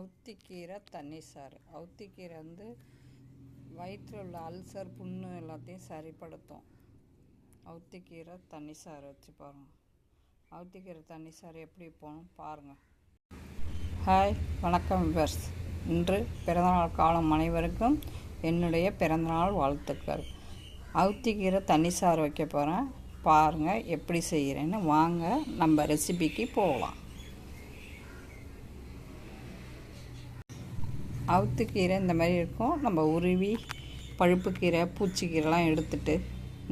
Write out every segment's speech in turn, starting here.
அவுத்திக்கீரை தண்ணி சாறு. அவுத்திக்கீரை வந்து வயிற்றில் உள்ள அல்சர் புண்ணு எல்லாத்தையும் சரிப்படுத்தும். அவுத்திக்கீரை தண்ணி சாறு வச்சு பாருங்கள் அவுத்திக்கீரை தண்ணி சாறு எப்படி போகணும் பாருங்கள் ஹாய் வணக்கம் விவர்ஸ் இன்று பிறந்தநாள் காலம் அனைவருக்கும் என்னுடைய பிறந்தநாள் வாழ்த்துக்கள். அவுத்திக்கீரை தண்ணி சாறு வைக்க போகிறேன் பாருங்கள் எப்படி செய்கிறேன்னு வாங்க நம்ம ரெசிபிக்கு போகலாம். அவுத்துக்கீரை இந்த மாதிரி இருக்கும். நம்ம உருவி பழுப்பு கீரை பூச்சிக்கீரைலாம் எடுத்துட்டு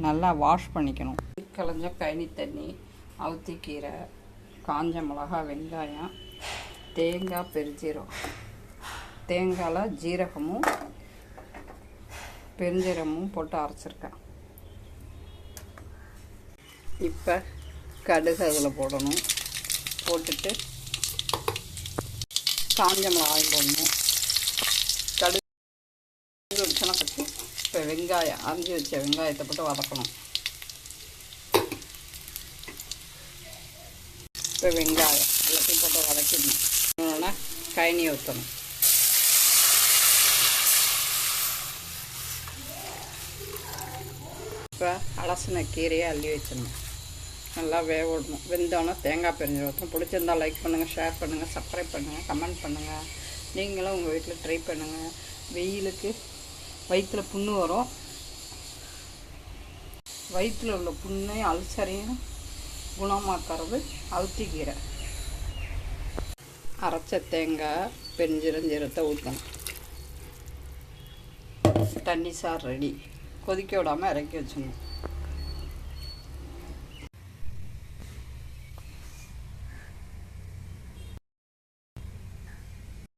நல்லா வாஷ் பண்ணிக்கணும். கலைஞ்ச கழனி தண்ணி அவுத்திக்கீரை காஞ்ச மிளகா வெங்காயம் தேங்காய் பெருஞ்சீரம் தேங்காயில் ஜீரகமும் பெருஞ்சீரமும் போட்டு அரைச்சிருக்கேன். இப்போ கடுகு அதில் போடணும். போட்டுட்டு காஞ்ச மிளகாயும் போடணும். வச்சுனா கட்டி இப்போ வெங்காயம் அரிஞ்சு வச்ச வெங்காயத்தை போட்டு வதக்கணும் இப்போ வெங்காயம் எல்லாத்தையும் போட்டு வதக்கிடணும் இன்னொன்று கயனி ஊற்றணும் இப்போ அலசின கீரையை அள்ளி வச்சிடணும் நல்லா வேக விடணும் வெந்தோன்னா தேங்காய் பிரிஞ்சு ஊற்றணும் பிடிச்சிருந்தா லைக் பண்ணுங்கள் ஷேர் பண்ணுங்கள் சப்ஸ்கிரைப் பண்ணுங்கள் கமெண்ட் பண்ணுங்கள் நீங்களும் உங்கள் வீட்டில் ட்ரை பண்ணுங்கள் வெயிலுக்கு வயிற்றில் புண்ணு வரும். வயிற்றில் உள்ள புண்ணை அல்சரையும் குணமாக்கிறது அவுத்திக்கீரை அரைச்ச தேங்காய் பெருஞ்சீரஞ்சீரத்தை ஊற்றணும் தண்ணி சார் ரெடி கொதிக்க விடாமல் இறக்கி வச்சிடணும்.